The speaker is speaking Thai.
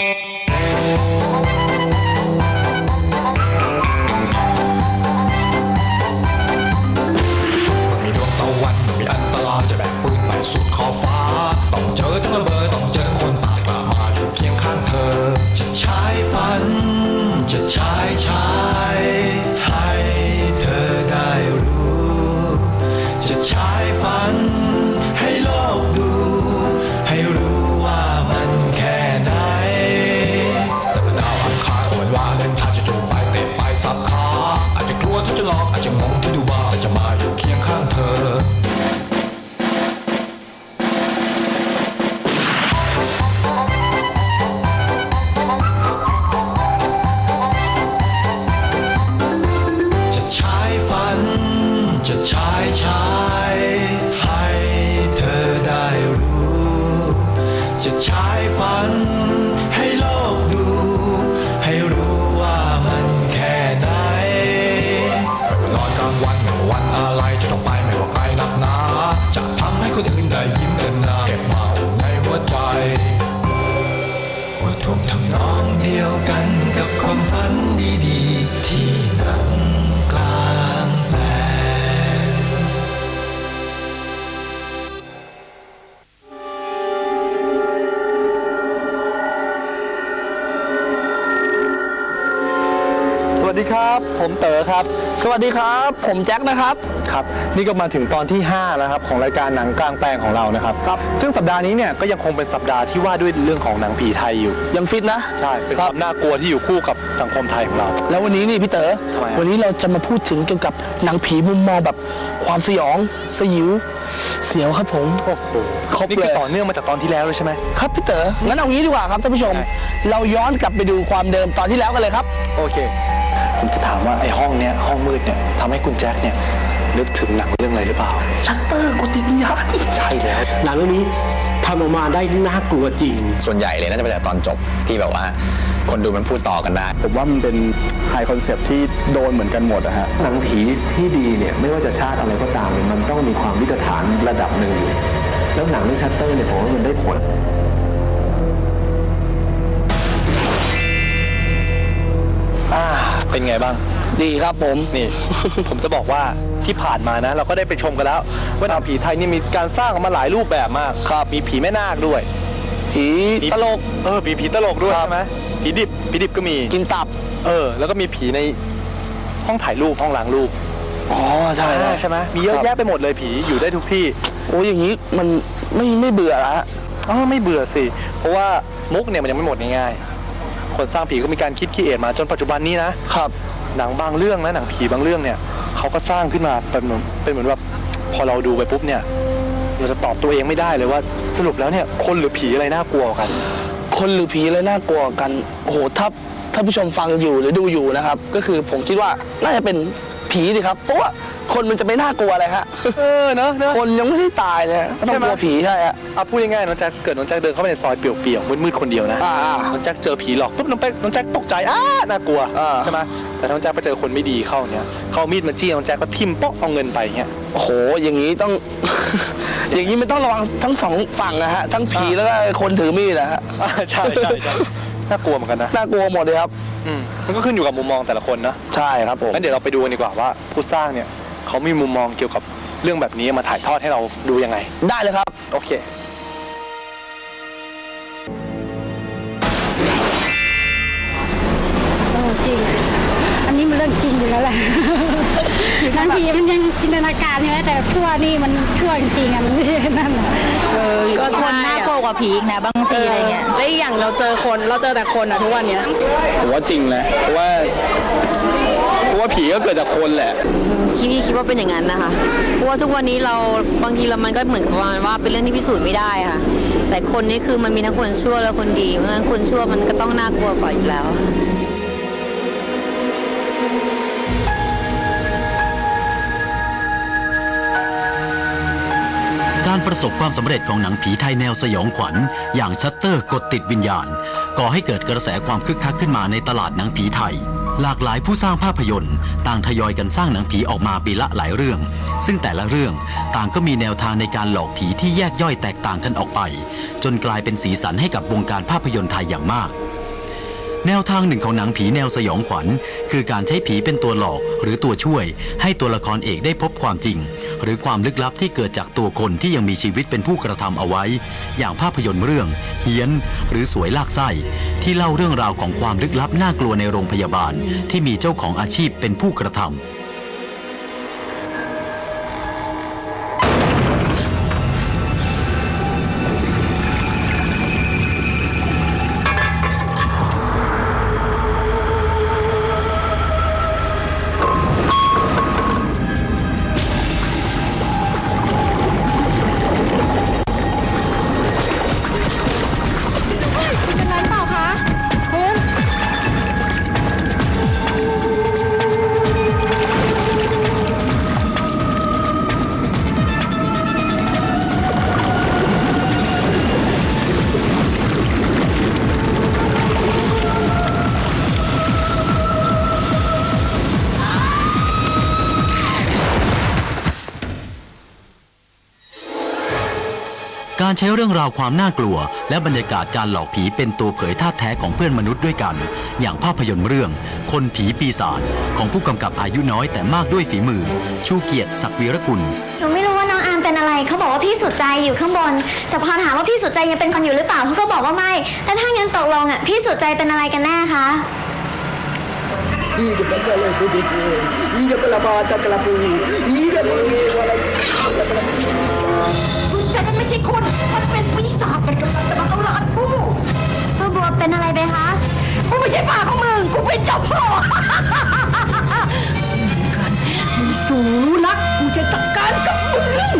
มี จะใช้ใช้ให้ ดีครับ ผมเต๋อครับ สวัสดีครับ ผมแจ็คนะครับ ครับ นี่ก็มาถึงตอนที่ 5 แล้วครับ ของรายการหนังกลางแปลงของเรานะครับครับซึ่งสัปดาห์นี้เนี่ยก็ยังคงเป็นสัปดาห์ที่ว่าด้วยเรื่องของหนังผีไทยอยู่ ยังฟิตนะ ใช่ เป็นคครับวามน่ากลัวที่อยู่คู่กับสังคมไทยของเรา แล้ววันนี้นี่พี่เต๋อทำไมอะ วันนี้เราจะมาพูดถึงเกี่ยวกับหนังผีมุมมองแบบความสยอง สยิว เสียวครับผม โอ้โหครบนี่คืเลอยต่อเนื่องมาจากตอนที่แล้วเลยใช่ไหม ครับพี่เต๋องั้นเอางี้ดีกว่าครับท่านผู้ชม ได้ เราย้อนกลับไปดูความเดิมตอนที่แล้วกันเลยครับ โอเค ผมจะถามว่าไอ้ห้องเนี้ยห้องมืดเนี่ยทำให้คุณแจ็คเนี่ยนึกถึงหนังเรื่องอะไรหรือเปล่า ชัตเตอร์กดติดวิญญาณใช่แล้ว หนังเรื่องนี้ทำออกมาได้น่ากลัวจริง ส่วนใหญ่เลยน่าจะเป็นแต่ตอนจบที่แบบว่า คนดูมันพูดต่อกันได้ ผมว่ามันเป็นไฮคอนเซปที่โดนเหมือนกันหมดอะฮะ หนังผีที่ดีเนี่ยไม่ว่าจะชาติอะไรก็ตามเนี่ยมันต้องมีความวิตฐานระดับหนึ่งอยู่แล้วหนังเรื่องชัตเตอร์เนี่ยผมว่ามันได้ผล อ่า เป็นไงบ้าง ดีครับผม นี่ ผมจะบอกว่าที่ผ่านมานะ เราก็ได้ไปชมกันแล้วว่าหนังผีไทยนี่มีการสร้างออกมาหลายรูปแบบมากครับมีผีแม่นาคด้วย ผีตลก เออผีผีตลกด้วยครับ ใช่ไหมผีดิบผีดิบก็มี กินตับ เออ แล้วก็มีผีในห้องถ่ายรูปห้องล้างรูปอ๋อใช่ใช่ไหมมีเยอะแยะไปหมดเลยผีอยู่ได้ทุกที่ โอ้ยอย่างนี้มันไม่ไม่เบื่อละฮะอ๋อไม่เบื่อสิ เพราะว่ามุกเนี่ยมันยังไม่หมดง่ายๆ คนสร้างผีก็มีการคิดคิดเอทมาจนปัจจุบันนี้นะครับหนังบางเรื่องนะหนังผีบางเรื่องเนี่ยเขาก็สร้างขึ้นมาเป็นเหมือนเป็นเหมือนแบบพอเราดูไปปุ๊บเนี่ยเราจะตอบตัวเองไม่ได้เลยว่าสรุปแล้วเนี่ยคนหรือผีอะไรน่ากลัวกว่ากัน คนหรือผีเลยน่ากลัวกันโอ้โหถ้าท่านผู้ชมฟังอยู่หรือดูอยู่นะครับ ก็คือผมคิดว่าน่าจะเป็นผีดิครับเพราะว่า คนมันจะไม่น่ากลัวอะไรฮะ เออเนอะเนอะ คนยังไม่ได้ตายเลยก็ต้องใช่ไหม กลัวผีใช่ฮะ เอาพูดง่ายๆน้องแจ็คเกิดน้องแจ็คเดินเข้าไปในซอยเปลี่ยวๆมืดๆคนเดียวนะอ่าอ่าน้องแจ็คเจอผีหลอกปุ๊บน้องแจ็คน้องแจ็คตกใจอ้าน่ากลัวอ่า ใช่ไหมแต่น้องแจ็คไปเจอคนไม่ดีเข้าเนี่ยเขาเอามีดมาจี้น้องแจ็คก็ทิ่มโป๊ะเอาเงินไปเงี้ย โอ้โห อย่างนี้ต้อง อย่างนี้มันต้องระวังทั้งสองฝั่งนะฮะ ทั้งผีแล้วก็คนถือมีดนะฮะ อ่าใช่ใช่ใช่น่ากลัวเหมือนกันนะน่ากลัวหมดเลยครับ อืมมันก็ขึ้นอยู่กับมุมมองแต่ละคนนะใช่ครับผมงั้นเดี๋ยวเราไปดูกันดีกว่าว่าผู้สร้างเนี่ย เขามีมุมมองเกี่ยวกับเรื่องแบบนี้มาถ่ายทอดให้เราดูยังไง ได้เลยครับ โอเค เออจริง อันนี้มันเรื่องจริงอยู่แล้วแหละ บางทีมันยังจินตนาการใช่ไหมแต่ชั่วนี่มันชั่วจริงๆอะมันไม่ใช่นั่นหรอกก็คนน่ากลัวกว่าผีอีกนะบางทีอะไรเงี้ย และอีกอย่างเราเจอคนเราเจอแต่คนอะทุกวันเนี้ย ผมว่าจริงนะเพราะว่าเพราะ ว่าผีก็เกิดจากคนแหละคิดคิดว่าเป็นอย่างนั้นนะคะ เพราะว่าทุกวันนี้เราบางทีเรามันก็เหมือนกับประมาณว่าเป็นเรื่องที่พิสูจน์ไม่ได้ค่ะ แต่คนนี่คือมันมีทั้งคนชั่วและคนดีเพราะฉะนั้นคนชั่วมันก็ต้องน่ากลัวกว่าอยู่แล้วการประสบความสำเร็จของหนังผีไทยแนวสยองขวัญ อย่างชัตเตอร์กดติดวิญญาณ ก่อให้เกิดกระแสความคึกคักขึ้นมาในตลาดหนังผีไทย หลากหลายผู้สร้างภาพยนตร์ ต่างทยอยกันสร้างหนังผีออกมาปีละหลายเรื่อง ซึ่งแต่ละเรื่องต่างก็มีแนวทางในการหลอกผีที่แยกย่อยแตกต่างกันออกไป จนกลายเป็นสีสันให้กับวงการภาพยนตร์ไทยอย่างมาก แนวทางหนึ่งของหนังผีแนวสยองขวัญ คือการใช้ผีเป็นตัวหลอกหรือตัวช่วย ให้ตัวละครเอกได้พบความจริง หรือความลึกลับที่เกิดจากตัวคนที่ยังมีชีวิตเป็นผู้กระทำเอาไว้ อย่างภาพยนตร์เรื่อง เฮียน หรือสวยลากไส้ ที่เล่าเรื่องราวของความลึกลับน่ากลัวในโรงพยาบาล ที่มีเจ้าของอาชีพเป็นผู้กระทำ การใช้เรื่องราวความน่ากลัว และบรรยากาศการหลอกผีเป็นตัวเผยท่าแท้ของเพื่อนมนุษย์ด้วยกัน อย่างภาพยนตร์เรื่อง คนผีปีศาจของผู้กำกับอายุน้อยแต่มากด้วยฝีมือ ชูเกียรติศักดิ์วีรกุลหนูไม่รู้ว่าน้องอาร์มเป็นอะไร เขาบอกว่าพี่สุดใจอยู่ข้างบน แต่พอถามว่าพี่สุดใจยังเป็นคนอยู่หรือเปล่าเขาก็บอกว่าไม่แต่ถ้าเงั้นตกลงอะพี่สุดใจเป็นอะไรกันแน่คะอีกเป็นอะไรกูดีอีกเป็นละบาตะกละปูอีกเป็นอะไร ใจมันไม่ใช่คน มันเป็นปีศาจมันกำลังจะมาเอาหลานกูป้าบัวเป็นอะไรไปคะ กูไม่ใช่ป้าของมึง กูเป็นเจ้าพ่อเหมือนกันมึงสูนัก กูจะจัดการกับมึง